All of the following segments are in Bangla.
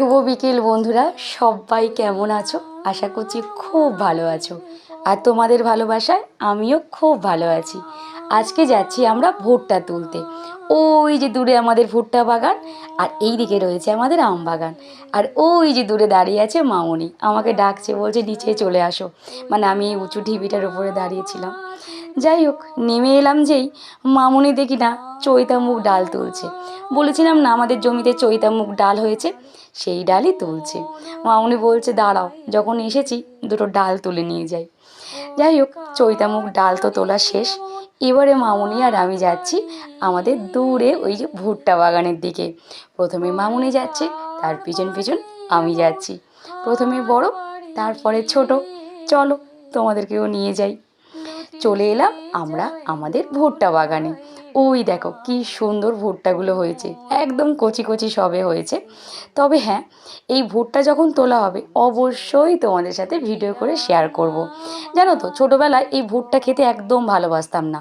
শুভ বিকেল, বন্ধুরা। সবাই কেমন আছো? আশা করছি খুব ভালো আছো। আর তোমাদের ভালোবাসায় আমিও খুব ভালো আছি। আজকে যাচ্ছি আমরা ভুট্টা তুলতে। ওই যে দূরে আমাদের ভুট্টা বাগান, আর এই দিকে রয়েছে আমাদের আম বাগান। আর ওই যে দূরে দাঁড়িয়ে আছে মামনি। আমাকে ডাকছে, বলছে, নিচে চলে আসো। মানে আমি উঁচু ঢিবিটার উপরে দাঁড়িয়েছিলাম যাই হোক, নেমে এলাম যেই, মামুনি দেখি না চৈতা মুখ ডাল তুলছে। বলেছিলাম না আমাদের জমিতে চৈতা মুখ ডাল হয়েছে, সেই ডালই তুলছে। মামুনি বলছে, দাঁড়াও, যখন এসেছি, দুটো ডাল তুলে নিয়ে যাই। যাই হোক চৈতামুখ ডাল তো তোলা শেষ। এবারে মামুনি আর আমি যাচ্ছি আমাদের দূরে ওই যে ভুট্টা বাগানের দিকে। প্রথমে মামুনি যাচ্ছে, তার পিছন পিছন আমি যাচ্ছি। প্রথমে বড়, তারপরে ছোট। চলো, তোমাদেরকেও নিয়ে যাই। চলে এলাম আমরা আমাদের ভুট্টা বাগানে। ওই দেখো কি সুন্দর ভুট্টাগুলো হয়েছে। একদম কচি কচি সবে হয়েছে। তবে হ্যাঁ এই ভুট্টা যখন তোলা হবে, অবশ্যই তোমাদের সাথে ভিডিও করে শেয়ার করব। জানো তো, ছোটোবেলায় এই ভুট্টা খেতে একদম ভালোবাসতাম না।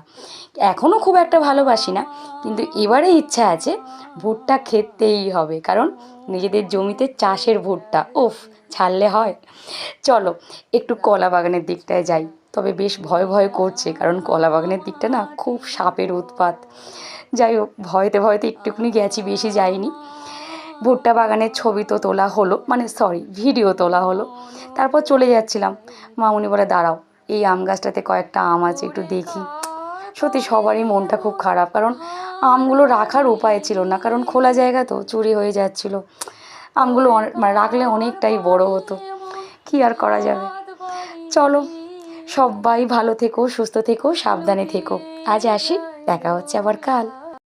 এখনও খুব একটা ভালোবাসি না, কিন্তু এবারে ইচ্ছা আছে ভুট্টা খেতেই হবে, কারণ নিজেদের জমিতে চাষের ভুট্টা, উফ, ছাড়লে হয়। চলো, একটু কলা বাগানের দিকটায় যাই। তবে বেশ ভয় ভয় করছে, কারণ কলা বাগানের দিকটা না খুব সাপের উৎপাত। যাই হোক, ভয়তে ভয়তে একটুখানি গেছি, বেশি যাইনি। ভুট্টা বাগানের ছবি তো তোলা হলো মানে সরি ভিডিও তোলা হলো। তারপর চলে যাচ্ছিলাম। মামুনি বলে, দাঁড়াও, এই আম গাছটাতে কয়েকটা আম আছে, একটু দেখি। সত্যি সবারই মনটা খুব খারাপ, কারণ আমগুলো রাখার উপায় ছিল না, কারণ খোলা জায়গা তো, চুরি হয়ে যাচ্ছিল। আমগুলো মানে রাখলে অনেকটাই বড় হতো। কি আর করা যাবে? চলো সবাই ভালো থেকো সুস্থ থেকো সাবধানে থেকো। আজ আসি দেখা হচ্ছে আবার কাল।